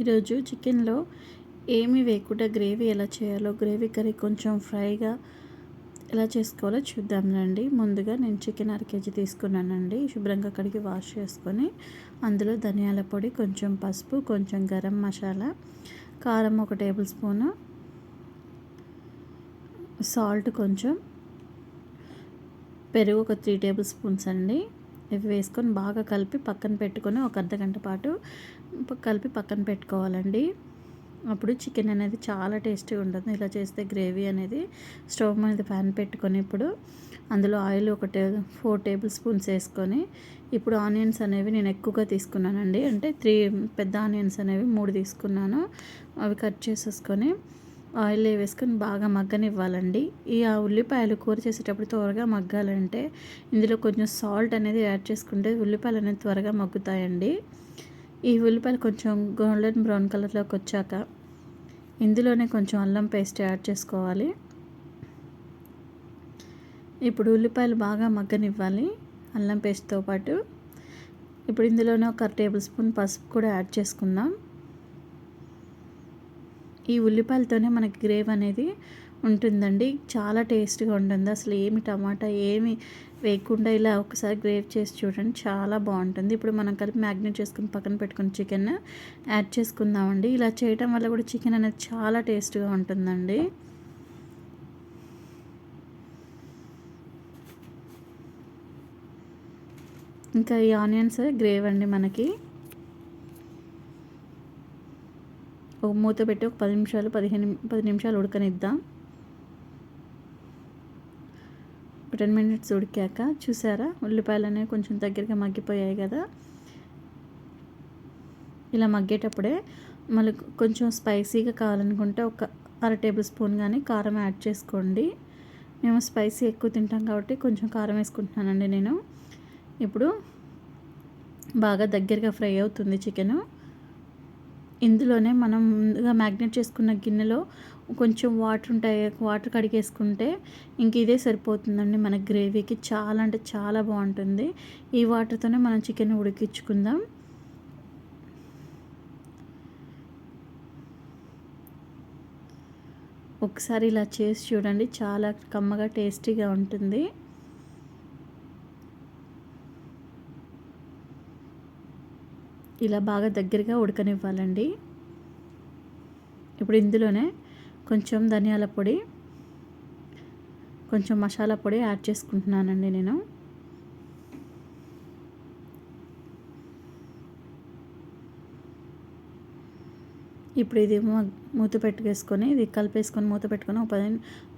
ఈరోజు చికెన్లో ఏమి వేయకుండా గ్రేవీ ఎలా చేయాలో గ్రేవీ కర్రీ కొంచెం ఫ్రైగా ఎలా చేసుకోవాలో చూద్దాం రండి. ముందుగా నేను చికెన్ అర కేజీ తీసుకున్నానండి. శుభ్రంగా కడిగి వాష్ చేసుకొని అందులో ధనియాల పొడి కొంచెం పసుపు కొంచెం గరం మసాలా కారం ఒక టేబుల్ స్పూను సాల్ట్ కొంచెం పెరుగు ఒక త్రీ టేబుల్ స్పూన్స్ అండి. ఇవి వేసుకొని బాగా కలిపి పక్కన పెట్టుకొని ఒక అర్ధ గంట పాటు కలిపి పక్కన పెట్టుకోవాలండి. అప్పుడు చికెన్ అనేది చాలా టేస్టీగా ఉంటుంది. ఇలా చేస్తే గ్రేవీ అనేది స్టవ్ మీద ప్యాన్ పెట్టుకొని ఇప్పుడు అందులో ఆయిల్ ఒక టే ఫోర్ టేబుల్ స్పూన్స్ వేసుకొని ఇప్పుడు ఆనియన్స్ అనేవి నేను ఎక్కువగా తీసుకున్నానండి. అంటే త్రీ పెద్ద ఆనియన్స్ అనేవి మూడు తీసుకున్నాను. అవి కట్ చేసేసుకొని ఆయిల్ వేసుకొని బాగా మగ్గనివ్వాలండి. ఈ ఆ ఉల్లిపాయలు కూర చేసేటప్పుడు త్వరగా మగ్గాలంటే ఇందులో కొంచెం సాల్ట్ అనేది యాడ్ చేసుకుంటే ఉల్లిపాయలు అనేది త్వరగా మగ్గుతాయండి. ఈ ఉల్లిపాయలు కొంచెం గోల్డెన్ బ్రౌన్ కలర్లోకి వచ్చాక ఇందులోనే కొంచెం అల్లం పేస్ట్ యాడ్ చేసుకోవాలి. ఇప్పుడు ఉల్లిపాయలు బాగా మగ్గనివ్వాలి అల్లం పేస్ట్తో పాటు. ఇప్పుడు ఇందులోనే ఒక టేబుల్ స్పూన్ పసుపు కూడా యాడ్ చేసుకుందాం. ఈ ఉల్లిపాయలతోనే మనకి గ్రేవ్ అనేది ఉంటుందండి. చాలా టేస్ట్గా ఉంటుంది. అసలు ఏమి టమాటా ఏమి వేయకుండా ఇలా ఒకసారి గ్రేవ్ చేసి చూడండి. చాలా బాగుంటుంది. ఇప్పుడు మనం కలిపి మ్యాగ్నేట్ చేసుకుని పక్కన పెట్టుకుని చికెన్ యాడ్ చేసుకుందామండి. ఇలా చేయడం వల్ల కూడా చికెన్ అనేది చాలా టేస్ట్గా ఉంటుందండి. ఇంకా ఈ ఆనియన్స్ గ్రేవ్ అండి మనకి. ఒక మూత పెట్టి ఒక పది నిమిషాలు పదిహేను పది నిమిషాలు ఉడకనిద్దాం. ఒక టెన్ మినిట్స్ ఉడికాక చూసారా? ఉల్లిపాయలు అనేవి కొంచెం దగ్గరగా మగ్గిపోయాయి కదా. ఇలా మగ్గేటప్పుడే మళ్ళీ కొంచెం స్పైసీగా కావాలనుకుంటే ఒక అర టేబుల్ స్పూన్ కానీ కారం యాడ్ చేసుకోండి. మేము స్పైసీ ఎక్కువ తింటాం కాబట్టి కొంచెం కారం వేసుకుంటున్నానండి నేను. ఇప్పుడు బాగా దగ్గరగా ఫ్రై అవుతుంది చికెను. ఇందులోనే మనం ముందుగా మ్యాగ్నెట్ చేసుకున్న గిన్నెలో కొంచెం వాటర్ ఉంటాయి వాటర్ కడిగేసుకుంటే ఇంక ఇదే సరిపోతుందండి మన గ్రేవీకి. చాలా అంటే చాలా బాగుంటుంది. ఈ వాటర్తోనే మనం చికెన్ ఉడికించుకుందాం. ఒకసారి ఇలా చేసి చూడండి చాలా కమ్మగా టేస్టీగా ఉంటుంది. ఇలా బాగా దగ్గరగా ఉడకనివ్వాలండి. ఇప్పుడు ఇందులోనే కొంచెం ధనియాల పొడి కొంచెం మసాలా పొడి యాడ్ చేసుకుంటున్నానండి నేను. ఇప్పుడు ఇది మూత పెట్టుకేసుకొని ఇది కలిపేసుకొని మూత పెట్టుకొని ఒక పది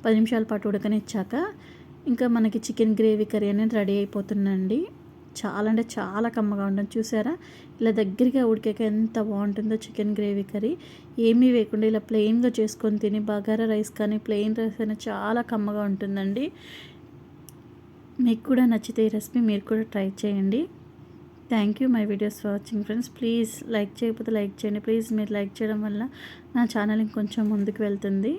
పది నిమిషాల పాటు ఉడకనిచ్చాక ఇంకా మనకి చికెన్ గ్రేవీ కర్రీ అనేది రెడీ అయిపోతుందండి. చాలా అంటే చాలా కమ్మగా ఉంటుంది. చూసారా? ఇలా దగ్గరగా ఉడికాక ఎంత బాగుంటుందో చికెన్ గ్రేవీ కర్రీ. ఏమీ వేయకుండా ఇలా ప్లెయిన్గా చేసుకొని తిని బగారా రైస్ కానీ ప్లెయిన్ రైస్ అయినా చాలా కమ్మగా ఉంటుందండి. మీకు కూడా నచ్చితే ఈ రెసిపీ మీరు కూడా ట్రై చేయండి. Thank you my videos watching friends. Please like చేయకపోతే లైక్ చేయండి. ప్లీజ్ మీరు లైక్ చేయడం వల్ల నా ఛానల్ ఇంకొంచెం ముందుకు వెళ్తుంది.